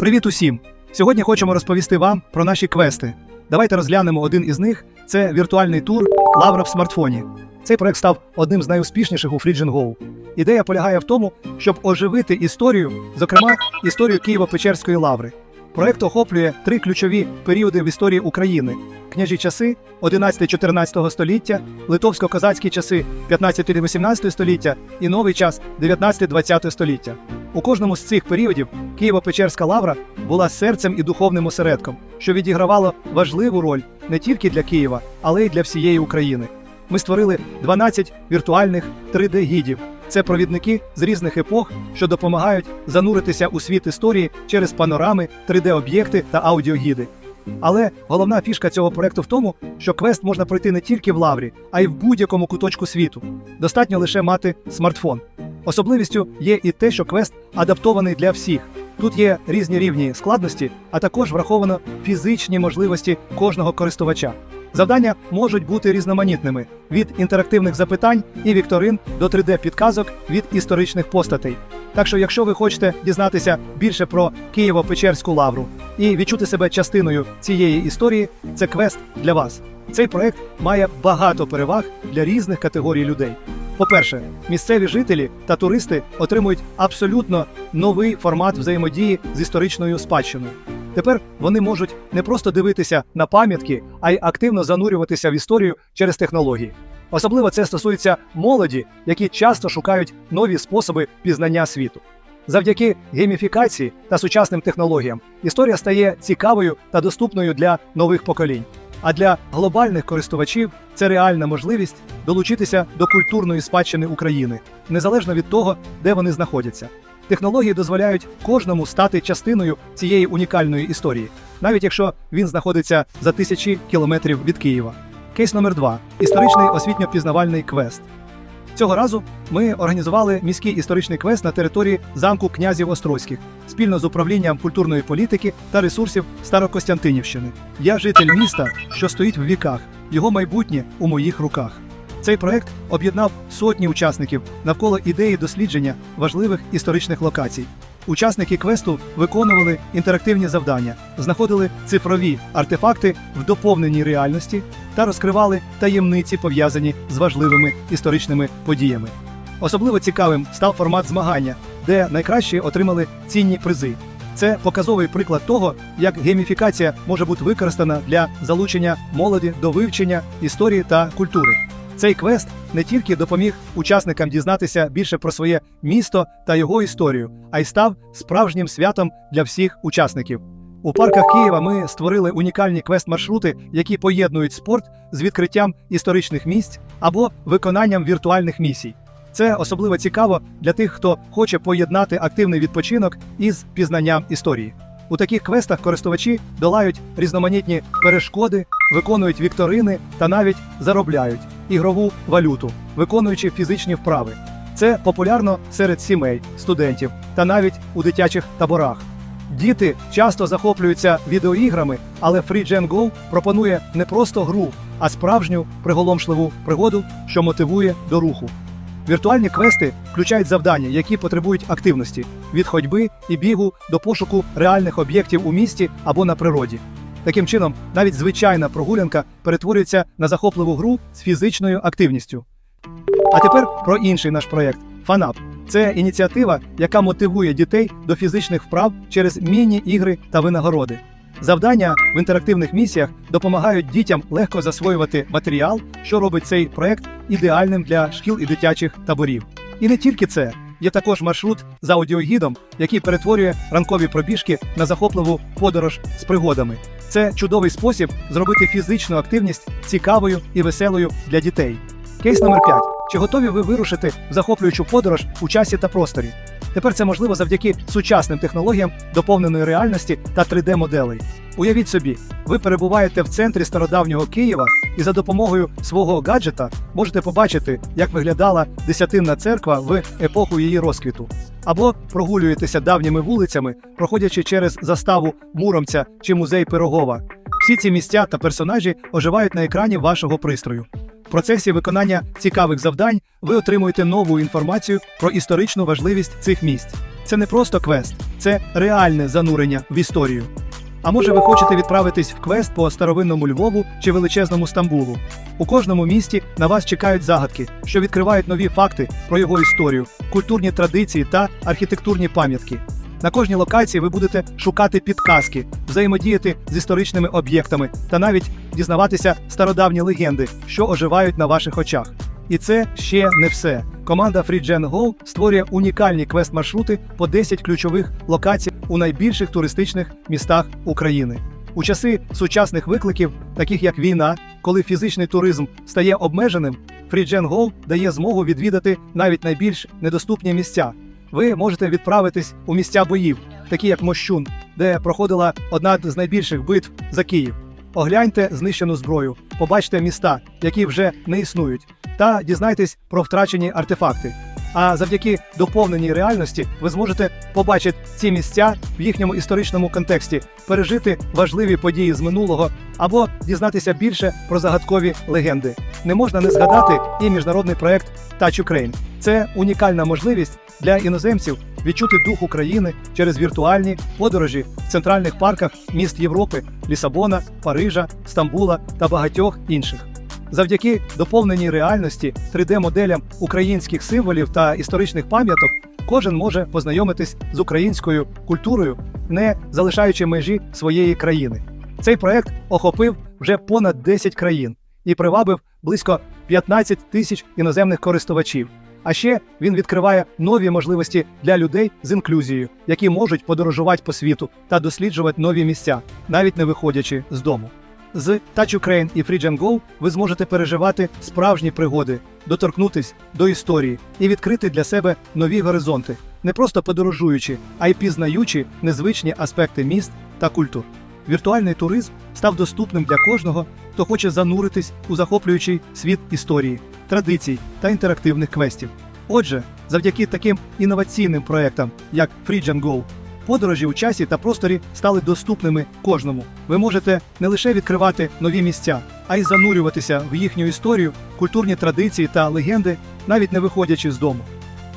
Привіт усім! Сьогодні хочемо розповісти вам про наші квести. Давайте розглянемо один із них. Це віртуальний тур Лавра в смартфоні. Цей проект став одним з найуспішніших у Фріджен Go. Ідея полягає в тому, щоб оживити історію, зокрема історію Києво-Печерської лаври. Проект охоплює три ключові періоди в історії України: княжі часи 11-14 століття, литовсько-козацькі часи 15-18 століття і новий час 19-20 століття. У кожному з цих періодів Києво-Печерська лавра була серцем і духовним осередком, що відігравало важливу роль не тільки для Києва, але й для всієї України. Ми створили 12 віртуальних 3D-гідів. Це провідники з різних епох, що допомагають зануритися у світ історії через панорами, 3D-об'єкти та аудіогіди. Але головна фішка цього проекту в тому, що квест можна пройти не тільки в лаврі, а й в будь-якому куточку світу. Достатньо лише мати смартфон. Особливістю є і те, що квест адаптований для всіх. Тут є різні рівні складності, а також враховано фізичні можливості кожного користувача. Завдання можуть бути різноманітними від інтерактивних запитань і вікторин до 3D-підказок від історичних постатей. Так що, якщо ви хочете дізнатися більше про Києво-Печерську лавру і відчути себе частиною цієї історії, це квест для вас. Цей проект має багато переваг для різних категорій людей. По-перше, місцеві жителі та туристи отримують абсолютно новий формат взаємодії з історичною спадщиною. Тепер вони можуть не просто дивитися на пам'ятки, а й активно занурюватися в історію через технології. Особливо це стосується молоді, які часто шукають нові способи пізнання світу. Завдяки гейміфікації та сучасним технологіям історія стає цікавою та доступною для нових поколінь. А для глобальних користувачів це реальна можливість долучитися до культурної спадщини України, незалежно від того, де вони знаходяться. Технології дозволяють кожному стати частиною цієї унікальної історії, навіть якщо він знаходиться за тисячі кілометрів від Києва. Кейс номер 2 історичний освітньо-пізнавальний квест. Цього разу ми організували міський історичний квест на території замку князів Острозьких спільно з управлінням культурної політики та ресурсів Старокостянтинівщини. Я житель міста, що стоїть в віках, його майбутнє у моїх руках. Цей проект об'єднав сотні учасників навколо ідеї дослідження важливих історичних локацій. Учасники квесту виконували інтерактивні завдання, знаходили цифрові артефакти в доповненій реальності та розкривали таємниці, пов'язані з важливими історичними подіями. Особливо цікавим став формат змагання, де найкращі отримали цінні призи. Це показовий приклад того, як гейміфікація може бути використана для залучення молоді до вивчення історії та культури. Цей квест не тільки допоміг учасникам дізнатися більше про своє місто та його історію, а й став справжнім святом для всіх учасників. У парках Києва ми створили унікальні квест-маршрути, які поєднують спорт з відкриттям історичних місць або виконанням віртуальних місій. Це особливо цікаво для тих, хто хоче поєднати активний відпочинок із пізнанням історії. У таких квестах користувачі долають різноманітні перешкоди, виконують вікторини та навіть заробляють ігрову валюту, виконуючи фізичні вправи. Це популярно серед сімей, студентів та навіть у дитячих таборах. Діти часто захоплюються відеоіграми, але FreeGen Go пропонує не просто гру, а справжню приголомшливу пригоду, що мотивує до руху. Віртуальні квести включають завдання, які потребують активності від ходьби і бігу до пошуку реальних об'єктів у місті або на природі. Таким чином, навіть звичайна прогулянка перетворюється на захопливу гру з фізичною активністю. А тепер про інший наш проєкт FunUp. Це ініціатива, яка мотивує дітей до фізичних вправ через міні-ігри та винагороди. Завдання в інтерактивних місіях допомагають дітям легко засвоювати матеріал, що робить цей проект ідеальним для шкіл і дитячих таборів. І не тільки це. Є також маршрут з аудіогідом, який перетворює ранкові пробіжки на захопливу подорож з пригодами. Це чудовий спосіб зробити фізичну активність цікавою і веселою для дітей. Кейс номер 5. Чи готові ви вирушити в захоплюючу подорож у часі та просторі? Тепер це можливо завдяки сучасним технологіям доповненої реальності та 3D-моделей. Уявіть собі, ви перебуваєте в центрі стародавнього Києва і за допомогою свого гаджета можете побачити, як виглядала десятинна церква в епоху її розквіту. Або прогулюєтеся давніми вулицями, проходячи через заставу Муромця чи музей Пирогова. Всі ці місця та персонажі оживають на екрані вашого пристрою. В процесі виконання цікавих завдань ви отримуєте нову інформацію про історичну важливість цих місць. це не просто квест, це реальне занурення в історію. А може ви хочете відправитись в квест по старовинному Львову чи величезному Стамбулу? У кожному місті на вас чекають загадки, що відкривають нові факти про його історію, культурні традиції та архітектурні пам'ятки. На кожній локації ви будете шукати підказки, взаємодіяти з історичними об'єктами та навіть дізнаватися стародавні легенди, що оживають на ваших очах. І це ще не все. Команда FreeGen Go створює унікальні квест-маршрути по 10 ключових локацій у найбільших туристичних містах України. У часи сучасних викликів, таких як війна, коли фізичний туризм стає обмеженим, FreeGen Go дає змогу відвідати навіть найбільш недоступні місця. Ви можете відправитись у місця боїв, такі як Мощун, де проходила одна з найбільших битв за Київ. Огляньте знищену зброю, побачте міста, які вже не існують, та дізнайтесь про втрачені артефакти. А завдяки доповненій реальності ви зможете побачити ці місця в їхньому історичному контексті, пережити важливі події з минулого або дізнатися більше про загадкові легенди. Не можна не згадати і міжнародний проект Touch Ukraine. Це унікальна можливість для іноземців відчути дух України через віртуальні подорожі в центральних парках міст Європи, Лісабона, Парижа, Стамбула та багатьох інших. Завдяки доповненій реальності 3D-моделям українських символів та історичних пам'яток кожен може познайомитись з українською культурою, не залишаючи межі своєї країни. Цей проект охопив вже понад 10 країн і привабив близько 15 тисяч іноземних користувачів. А ще він відкриває нові можливості для людей з інклюзією, які можуть подорожувати по світу та досліджувати нові місця, навіть не виходячи з дому. З Touch Ukraine і FreeGen Go ви зможете переживати справжні пригоди, доторкнутись до історії і відкрити для себе нові горизонти, не просто подорожуючи, а й пізнаючи незвичні аспекти міст та культур. Віртуальний туризм став доступним для кожного, хто хоче зануритись у захоплюючий світ історії, традицій та інтерактивних квестів. Отже, завдяки таким інноваційним проектам, як FreeGen Go, подорожі у часі та просторі стали доступними кожному. Ви можете не лише відкривати нові місця, а й занурюватися в їхню історію, культурні традиції та легенди, навіть не виходячи з дому.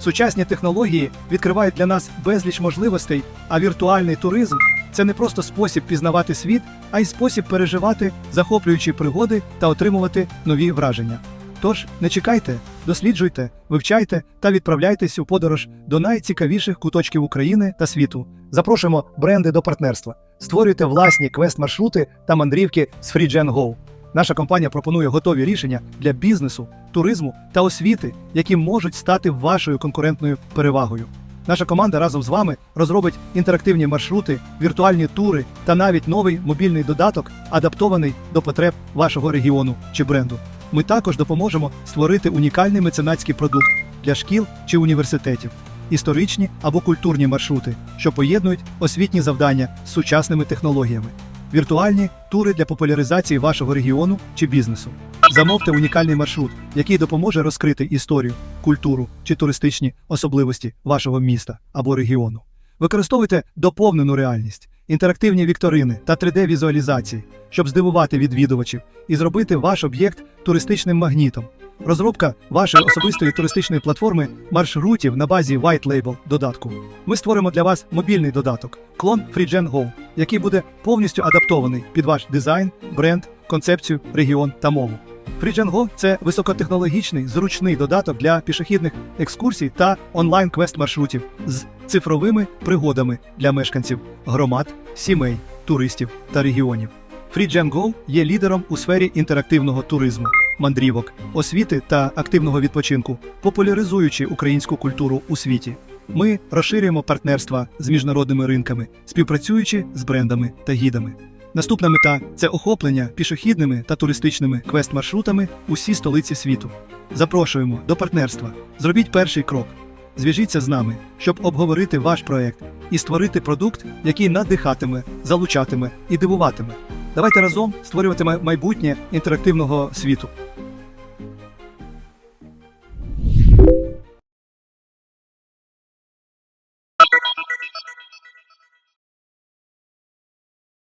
Сучасні технології відкривають для нас безліч можливостей, а віртуальний туризм це не просто спосіб пізнавати світ, а й спосіб переживати захоплюючі пригоди та отримувати нові враження. Тож не чекайте, досліджуйте, вивчайте та відправляйтесь у подорож до найцікавіших куточків України та світу. Запрошуємо бренди до партнерства. Створюйте власні квест-маршрути та мандрівки з FreeGen Go. Наша компанія пропонує готові рішення для бізнесу, туризму та освіти, які можуть стати вашою конкурентною перевагою. Наша команда разом з вами розробить інтерактивні маршрути, віртуальні тури та навіть новий мобільний додаток, адаптований до потреб вашого регіону чи бренду. Ми також допоможемо створити унікальний меценатський продукт для шкіл чи університетів, історичні або культурні маршрути, що поєднують освітні завдання з сучасними технологіями, віртуальні тури для популяризації вашого регіону чи бізнесу. Замовте унікальний маршрут, який допоможе розкрити історію, культуру чи туристичні особливості вашого міста або регіону. Використовуйте доповнену реальність, інтерактивні вікторини та 3D-візуалізації, щоб здивувати відвідувачів і зробити ваш об'єкт туристичним магнітом. Розробка вашої особистої туристичної платформи маршрутів на базі White Label додатку. Ми створимо для вас мобільний додаток клон FreeGen Go, який буде повністю адаптований під ваш дизайн, бренд, концепцію, регіон та мову. FreeGen – це високотехнологічний, зручний додаток для пішохідних екскурсій та онлайн квест маршрутів з цифровими пригодами для мешканців, громад, сімей, туристів та регіонів. FreeGen є лідером у сфері інтерактивного туризму, мандрівок, освіти та активного відпочинку, популяризуючи українську культуру у світі. Ми розширюємо партнерства з міжнародними ринками, співпрацюючи з брендами та гідами. Наступна мета це охоплення пішохідними та туристичними квест-маршрутами усі столиці світу. Запрошуємо до партнерства. Зробіть перший крок. Зв'яжіться з нами, щоб обговорити ваш проект і створити продукт, який надихатиме, залучатиме і дивуватиме. Давайте разом створюватиме майбутнє інтерактивного світу.